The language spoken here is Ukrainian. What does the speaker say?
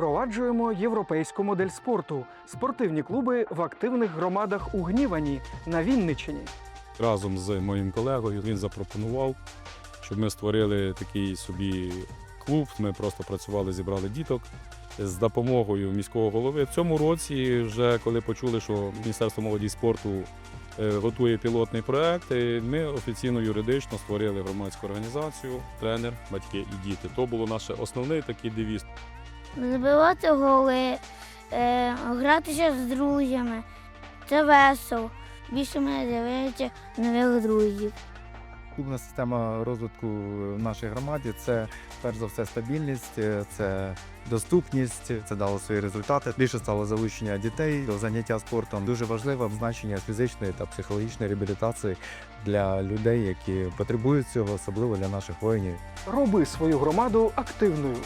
Впроваджуємо європейську модель спорту, спортивні клуби в активних громадах у Гнівані на Вінниччині. разом з моїм колегою він запропонував, щоб ми створили такий собі клуб. Ми просто працювали, зібрали діток з допомогою міського голови. В цьому році, вже коли почули, що Міністерство молоді і спорту е, готує пілотний проект, е, ми офіційно юридично створили громадську організацію, тренер, батьки і діти. То було наше основний такий девіз. Забивати голи, е, гратися з друзями. Це весело. Більше мене дивиться нових друзів. Клубна система розвитку в нашій громаді це перш за все стабільність, е, це доступність, це дало свої результати. Більше стало залучення дітей до заняття спортом. Дуже важливе значення фізичної та психологічної реабілітації для людей, які потребують цього, особливо для наших воїнів. Роби свою громаду активною.